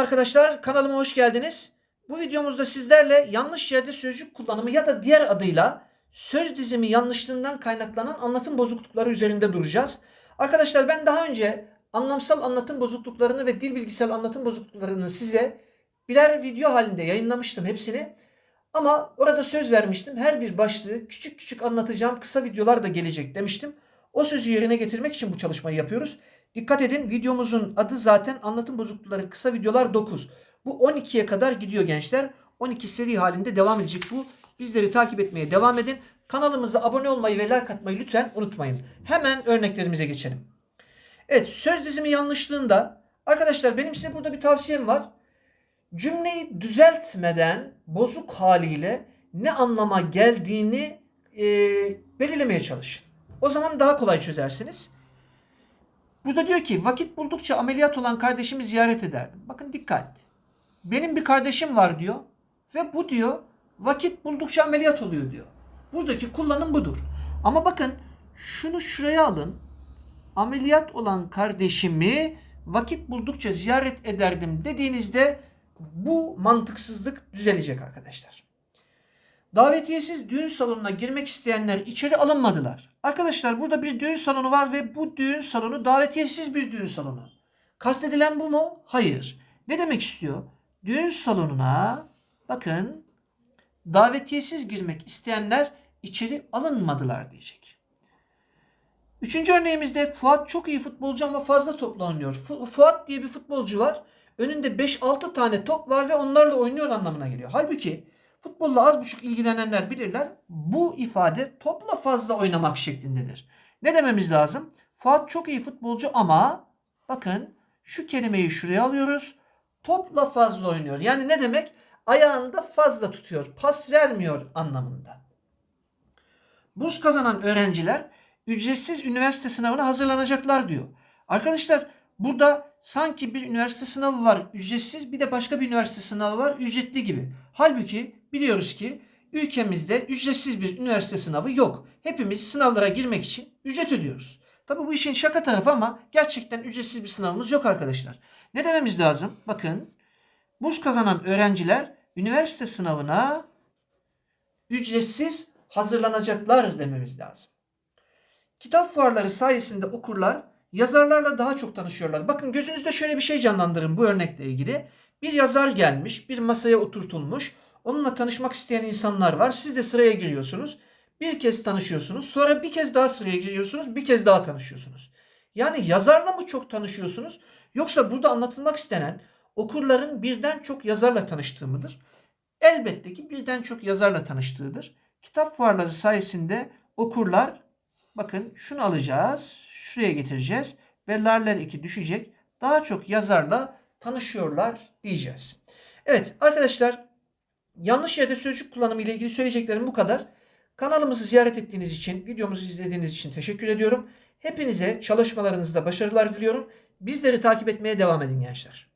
arkadaşlar kanalıma hoş geldiniz. Bu videomuzda sizlerle yanlış yerde sözcük kullanımı ya da diğer adıyla söz dizimi yanlışlığından kaynaklanan anlatım bozuklukları üzerinde duracağız. Arkadaşlar ben daha önce anlamsal anlatım bozukluklarını ve dil bilgisel anlatım bozukluklarını size birer video halinde yayınlamıştım hepsini. Ama orada söz vermiştim. Her bir başlığı küçük küçük anlatacağım kısa videolar da gelecek demiştim. O sözü yerine getirmek için bu çalışmayı yapıyoruz. Dikkat edin videomuzun adı zaten anlatım bozuklukları kısa videolar 9. Bu 12'ye kadar gidiyor gençler. 12 seri halinde devam edecek bu. Bizleri takip etmeye devam edin. Kanalımıza abone olmayı ve like atmayı lütfen unutmayın. Hemen örneklerimize geçelim. Evet söz dizimi yanlışlığında arkadaşlar benim size burada bir tavsiyem var. Cümleyi düzeltmeden bozuk haliyle ne anlama geldiğini e, belirlemeye çalışın. O zaman daha kolay çözersiniz. Burada diyor ki vakit buldukça ameliyat olan kardeşimi ziyaret ederdim. Bakın dikkat. Benim bir kardeşim var diyor ve bu diyor vakit buldukça ameliyat oluyor diyor. Buradaki kullanım budur. Ama bakın şunu şuraya alın. Ameliyat olan kardeşimi vakit buldukça ziyaret ederdim dediğinizde bu mantıksızlık düzelecek arkadaşlar. Davetiyesiz düğün salonuna girmek isteyenler içeri alınmadılar. Arkadaşlar burada bir düğün salonu var ve bu düğün salonu davetiyesiz bir düğün salonu. Kastedilen bu mu? Hayır. Ne demek istiyor? Düğün salonuna bakın davetiyesiz girmek isteyenler içeri alınmadılar diyecek. Üçüncü örneğimizde Fuat çok iyi futbolcu ama fazla topla oynuyor. Fu- Fuat diye bir futbolcu var. Önünde 5-6 tane top var ve onlarla oynuyor anlamına geliyor. Halbuki futbolla az buçuk ilgilenenler bilirler. Bu ifade topla fazla oynamak şeklindedir. Ne dememiz lazım? Fuat çok iyi futbolcu ama bakın şu kelimeyi şuraya alıyoruz. Topla fazla oynuyor. Yani ne demek? Ayağında fazla tutuyor. Pas vermiyor anlamında. Burs kazanan öğrenciler ücretsiz üniversite sınavına hazırlanacaklar diyor. Arkadaşlar burada sanki bir üniversite sınavı var ücretsiz bir de başka bir üniversite sınavı var ücretli gibi. Halbuki biliyoruz ki ülkemizde ücretsiz bir üniversite sınavı yok. Hepimiz sınavlara girmek için ücret ödüyoruz. Tabi bu işin şaka tarafı ama gerçekten ücretsiz bir sınavımız yok arkadaşlar. Ne dememiz lazım? Bakın burs kazanan öğrenciler üniversite sınavına ücretsiz hazırlanacaklar dememiz lazım. Kitap fuarları sayesinde okurlar yazarlarla daha çok tanışıyorlar. Bakın gözünüzde şöyle bir şey canlandırın bu örnekle ilgili. Bir yazar gelmiş, bir masaya oturtulmuş. Onunla tanışmak isteyen insanlar var. Siz de sıraya giriyorsunuz. Bir kez tanışıyorsunuz. Sonra bir kez daha sıraya giriyorsunuz. Bir kez daha tanışıyorsunuz. Yani yazarla mı çok tanışıyorsunuz? Yoksa burada anlatılmak istenen okurların birden çok yazarla tanıştığı mıdır? Elbette ki birden çok yazarla tanıştığıdır. Kitap fuarları sayesinde okurlar bakın şunu alacağız, şuraya getireceğiz ve larler 2 düşecek. Daha çok yazarla tanışıyorlar diyeceğiz. Evet arkadaşlar yanlış yerde sözcük kullanımı ile ilgili söyleyeceklerim bu kadar. Kanalımızı ziyaret ettiğiniz için, videomuzu izlediğiniz için teşekkür ediyorum. Hepinize çalışmalarınızda başarılar diliyorum. Bizleri takip etmeye devam edin gençler.